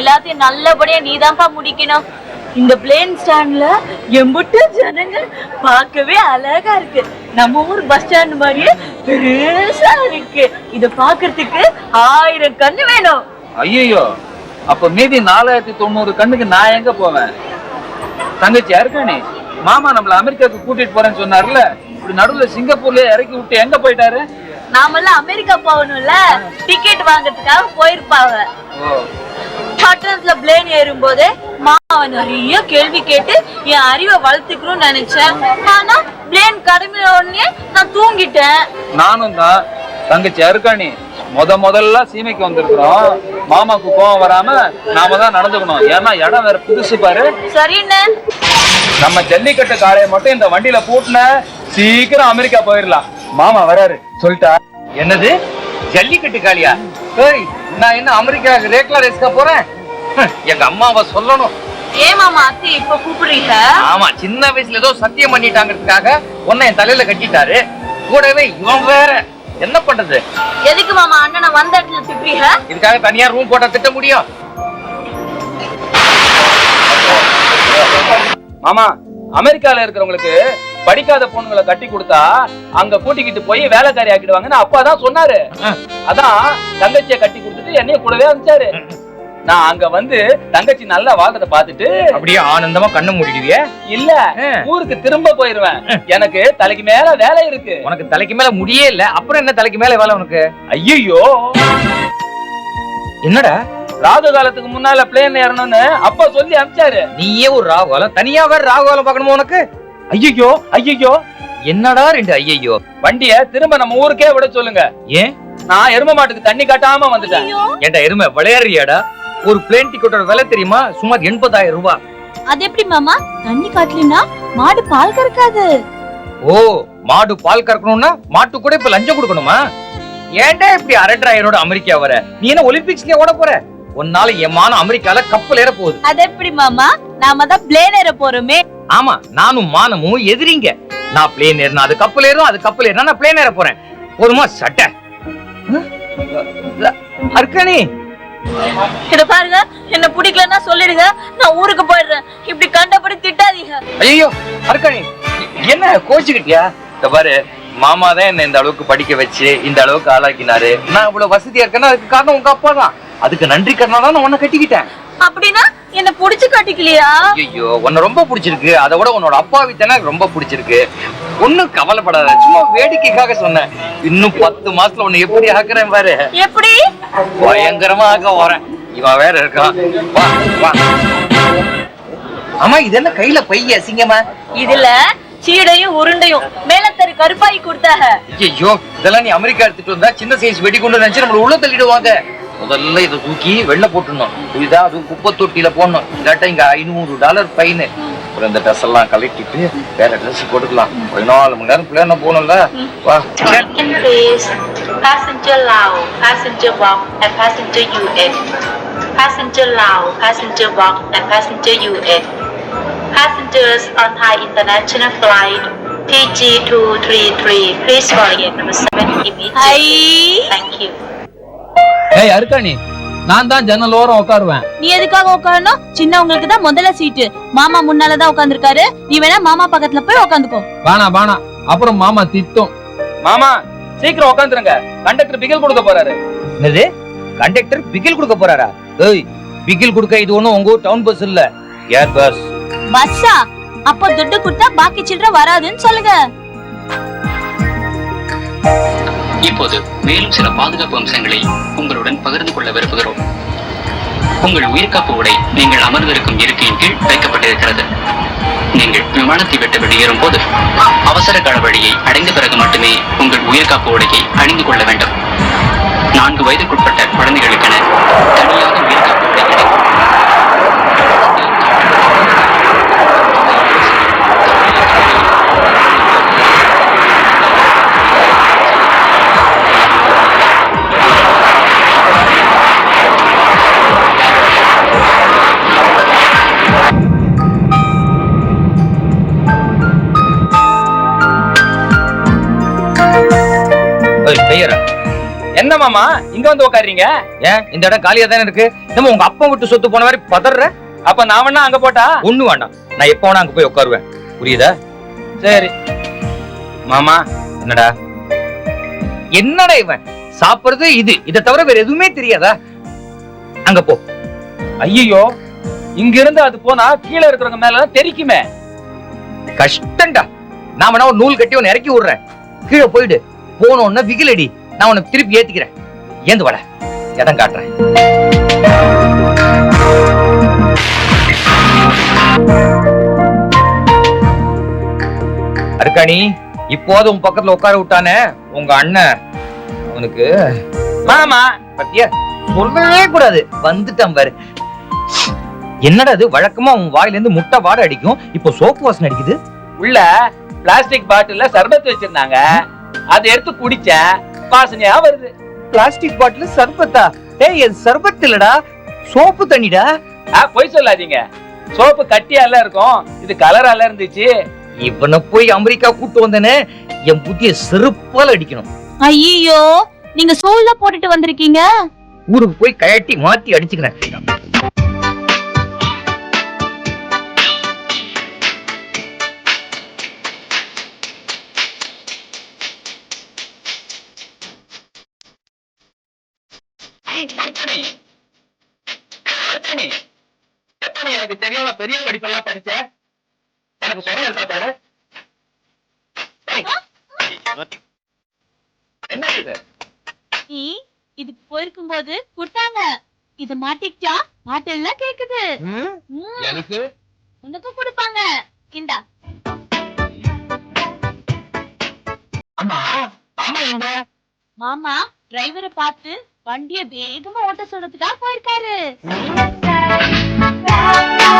எல்லாத்தையும் நல்லபடியா நீதான்ப்பா முடிக்கணும். இந்த பிளேன் ஸ்டாண்ட்ல எம்புட்டு ஜனங்க பார்க்கவே அழகா இருக்கு. நம்ம ஊர் பஸ் ஸ்டாண்ட் மாதிரியே பெருசா இருக்கு. இத பாக்குறதுக்கு ஆயிரம் கண்ணு வேணும். ஐயோ அப்ப மீதி நாலாயிரத்தி தொண்ணூறு கண்ணுக்கு நான் எங்க போவேன்? தங்கச்சி யாருக்கானே? மாமா நம்மள அமெரிக்காவுக்கு கூட்டிட்டு போறேன்னு சொன்னார்ல. இப்படி நடுவுல சிங்கப்பூர்லயே இறக்கி விட்டு எங்க போயிட்டாரு? நாமெல்லாம் அமெரிக்கா போகணும்ல. டிக்கெட் வாங்குறதுக்காக போயிருப்பாங்க. ஓ பட்டணத்துல பிளேன் ஏறும்போது மாமாவை நிறைய கேள்வி கேட்டு என் அறிவை வளர்த்துக்கணும்னு நினைச்சேன். ஆனா பிளேன் கடமையில உடனே நான் தூங்கிட்டேன். நானும் தான். தங்கச்சி அருக்காணி முத முதல்ல சீமைக்கு வந்திருக்கிறோம். மாமாக்கு கோவம் வராம நாம தான் நடந்துக்கணும். ஏன்னா இடம் வேற புதுசு பாரு. சரின்னு நம்ம ஜல்லிக்கட்டு காளைய மட்டும் இந்த வண்டியில பூட்டின சீக்கிரம் அமெரிக்கா போயிடலாம் மாமா வராரு. சொல்லிட்டா? என்னது? ஜல்லிக்கட்டு காளியா ஏய் நான் என்ன அமெரிக்கா ரேக்லா ரேஸ்க்கா போறேன்? எங்க அம்மாவை சொல்லணும். ஏன் மாமா அத்தை இப்ப கூப்பிடுறீங்க? ஆமா சின்ன வயசுல ஏதோ சத்தியம் பண்ணிட்டாங்கிறதுக்காக உன்னை என் தலையில கட்டிட்டாரு. கூடவே இவன் வேற. என்ன பண்றது? எதுக்கு மாமா அண்ணனை வந்த இடத்துல திட்டுறீங்க? இதுக்காக தனியா ரூம் போட்டா திட்ட முடியும். மாமா அமெரிக்கால இருக்கிறவங்களுக்கு படிக்காத பொண்ணுங்களை கட்டி கொடுத்தா அங்க கூட்டிக்கிட்டு போய் வேலைக்காரி ஆக்கிடுவாங்கன்னு அப்பா தான் சொன்னாரு. அதான் தங்கச்சியை கட்டி கொடுத்துட்டு என்னைய கூடவே அனுப்பிச்சாரு. நான் அங்க வந்து தங்கச்சி நல்லா வாழ்றத பாத்துட்டு அப்படியே ஆனந்தமா கண்ணு மூடிடுவிய? இல்ல ஊருக்கு திரும்ப போயிருவேன். எனக்கு தலைக்கு மேல வேலை இருக்கு. உனக்கு தலைக்கு மேல முடியே இல்ல. அப்புறம் என்ன தலைக்கு மேல வேலை உனக்கு? ஐயோ என்னடா? ராகு காலத்துக்கு முன்னால பிளேன் ஏறணும்னு அப்பா சொல்லி அனுப்பிச்சாரு. நீயே ஒரு ராகுகாலம். தனியா வேற ராகுகாலம் பார்க்கணுமா உனக்கு? ஐயோ ஐயோ என்னடா ரெண்டு ஐயையோ? வண்டிய திரும்ப நம்ம ஊருக்கே விட சொல்லுங்க. ஏன்? நான் எரும மாட்டுக்கு தண்ணி காட்டாம வந்துட்டேன். ஏன்டா எருமை விளையாடுறியாடா? ஒரு பிளேன் டிக்கெட்டோட விலை தெரியுமா? சுமார் எண்பதாயிரம் ரூபாய் அது எப்படி மாமா? தண்ணி காட்டலினா மாடு பால் கறக்காது. ஓ மாடு பால் கறக்கணும்னா மாட்டு கூட இப்ப லஞ்சம் கொடுக்கணுமா? ஏன்டா இப்படி அரட்ராயரோட அமெரிக்கா வர? நீ என்ன ஒலிம்பிக்ஸ்லயே ஓட போற? உன்னால என் மானம் அமெரிக்கால கப்பல் ஏற போகுது. அது எப்படி மாமா? நாம தான் பிளேன் ஏற போறோமே. ஆமா நானும் மானமும் எதிரிங்க. நான் பிளேன் ஏறினா அது கப்பல் ஏறும் அது கப்பல் ஏறினா நான் பிளேன் ஏற போறேன். போதுமா சட்டை. அர்க்கணி இத பாருங்க என்ன பிடிக்கலன்னா சொல்லிடுங்க. நான் ஊருக்கு போயிடுறேன். இப்படி கண்டபடி திட்டாதீங்க. ஐயோ அர்க்கணி என்ன கோச்சுக்கிட்டியா? இந்த பாரு மாமா தான் என்ன இந்த அளவுக்கு படிக்க வச்சு இந்த அளவுக்கு ஆளாக்கினாரு. நான் இவ்வளவு வசதியா இருக்கேன்னா அதுக்கு காரணம் உங்க அப்பா தான். அதுக்கு நன்றி கடனா தான் நான் உன்னை கட்டிக்கிட்டேன். அப்படின்னா என்ன புடிச்சு கட்டிக்கலையா? ஐயோ உன்னை ரொம்ப பிடிச்சிருக்கு. அதை விட உன்னோட அப்பாவித்தனை ரொம்ப பிடிச்சிருக்கு. ஒண்ணும் கவலைப்படாத சும்மா வேடிக்கைக்காக சொன்னேன். இன்னும் பத்து மாசத்துல உன்னை எப்படி ஆக்குறேன் பாரு. எப்படி? பயங்கரமா ஆக்க வரேன் இவன் வேற இருக்கான். வா வா. ஆமா இது என்ன கையில பைய அசிங்கமா? இதுல சீடையும் உருண்டையும் மேலத்தரு கருப்பாயி கொடுத்தாங்க ஐயோ இதெல்லாம் நீ அமெரிக்கா எடுத்துட்டு வந்தா சின்ன சைஸ் வெடி கொண்டு நினைச்சு நம்மள உள்ள தள்ளிடுவாங்க. முதல்ல இதை தூக்கி வெளில போட்டுடணும் இதா அது குப்பை தொட்டியில போடணும் இல்லாட்டா இங்க ஐநூறு டாலர் ஃபைனு அப்புறம் இந்த ட்ரெஸ் எல்லாம் கலட்டிட்டு வேற ட்ரெஸ் போட்டுக்கலாம் பதினாலு மணி நேரம் பிள்ளைன போகணும்ல வா. Passenger Lao, passenger walk, and passenger UN. Passenger Lao, passenger walk, and passenger UN. Passengers on Thai International Flight PG233, please forget number 7 immediately. I Thank you. ஏய் அருக்காணி நான் தான் ஜன்னல் ஓரம் உட்காருவேன் நீ எதுக்காக உட்காரணும் சின்னவங்களுக்கு தான் முதல்ல சீட்டு மாமா முன்னாலதான் உட்காந்துருக்காரு நீ வேணா மாமா பக்கத்துல போய் உட்காந்துக்கோ வேணா வேணா. அப்புறம் மாமா திட்டும். மாமா சீக்கிரம் உட்காந்துருங்க கண்டக்டர் பிகில் கொடுக்க போறாரு. என்னது? கண்டக்டர் பிகில் கொடுக்க போறாரா? ஏய் பிகில் கொடுக்க இது ஒண்ணும் உங்க டவுன் பஸ் இல்ல. ஏர் பஸ் பஸ்ஸா அப்ப துட்டு கொடுத்தா பாக்கி சில்லற வராதுன்னு சொல்லுங்க. இப்போது மேலும் சில பாதுகாப்பு அம்சங்களை உங்களுடன் பகிர்ந்து கொள்ள விரும்புகிறோம். உங்கள் உயிர்காப்பு உடை நீங்கள் அமர்ந்திருக்கும் இருக்கையின் கீழ் வைக்கப்பட்டிருக்கிறது. நீங்கள் விமானத்தை விட்டு வெளியேறும் போது அவசர கால வழியை அடைந்த பிறகு மட்டுமே உங்கள் உயிர்காப்பு உடையை அணிந்து கொள்ள வேண்டும். நான்கு வயதுக்குட்பட்ட குழந்தைகளுக்கென தனியாக செய்யறேன். என்ன மாமா இங்க வந்து உட்காருறீங்க ஏன் இந்த இடம் காலியா தானே இருக்கு? நம்ம உங்க அப்பா விட்டு சொத்து போன மாதிரி பதற அப்ப நான் வேணா அங்க போட்டா? ஒண்ணு வேண்டாம். நான் எப்ப வேணா அங்க போய் உட்காருவேன் புரியுதா? சரி. மாமா என்னடா? என்னடா இவன்? சாப்பிடுறது இது. இதை தவிர வேற எதுவுமே தெரியாதா? அங்க போ. ஐயோ இங்க இருந்து அது போனா கீழே இருக்கிறவங்க மேல எல்லாம் தெரிக்குமே. கஷ்டம்டா. நான் வேணா ஒரு நூல் கட்டி ஒன்னு இறக்கி விடுறேன். கீழே போயிடு. போனோன்னு விகிலடி. நான் உன்னை திருப்பி ஏத்திக்கிறேன். ஏந்து வட. இடம் காட்டுறேன். அருக்காணி இப்போது உன் பக்கத்துல உட்கார விட்டானே உங்க அண்ணன். அவனுக்கு மாமா பத்தியா? சொல்லவே கூடாது. வந்துட்டான் பாரு. என்னடா அது வழக்கமா உன் வாயில இருந்து முட்டை வாடை அடிக்கும்? இப்போ சோப்பு வாசனை அடிக்குது? உள்ள பிளாஸ்டிக் பாட்டில்ல சர்பத் வச்சிருந்தாங்க. அதை எடுத்து குடிச்சேன் வாசனையா வருது. பிளாஸ்டிக் பாட்டில் சர்பத்தா? ஏய் இது சர்பத் இல்லடா. சோப்பு தண்ணிடா. ஆ, பொய் சொல்லாதீங்க. சோப்பு கட்டியால இருக்கும். இது கலரால இருந்துச்சு. இவனை போய் அமெரிக்கா கூட்டு வந்தனே என் புத்திய செருப்பால அடிக்கணும். ஐயோ நீங்க சோல்ல போட்டுட்டு வந்திருக்கீங்க. ஊருக்கு போய் கயட்டி மாத்தி அடிச்சுக்கிறேன். எனக்கு தெரியாம பெரிய படிப்பெல்லாம் படிச்சேன் எனக்கு சொல்ல என்ன இது? நீ இதுக்கு போயிருக்கும் போது கொடுத்தாங்க. இது மாட்டிக்கிட்டா? பாட்டெல்லாம் கேக்குது. ம், எனக்கு? உனக்கும் கொடுப்பாங்க. இந்தா. எங்க மாமா டிரைவரை பார்த்து வண்டிய வேகமா ஓட்ட சொல்றதுக்காக போயிருக்காரு.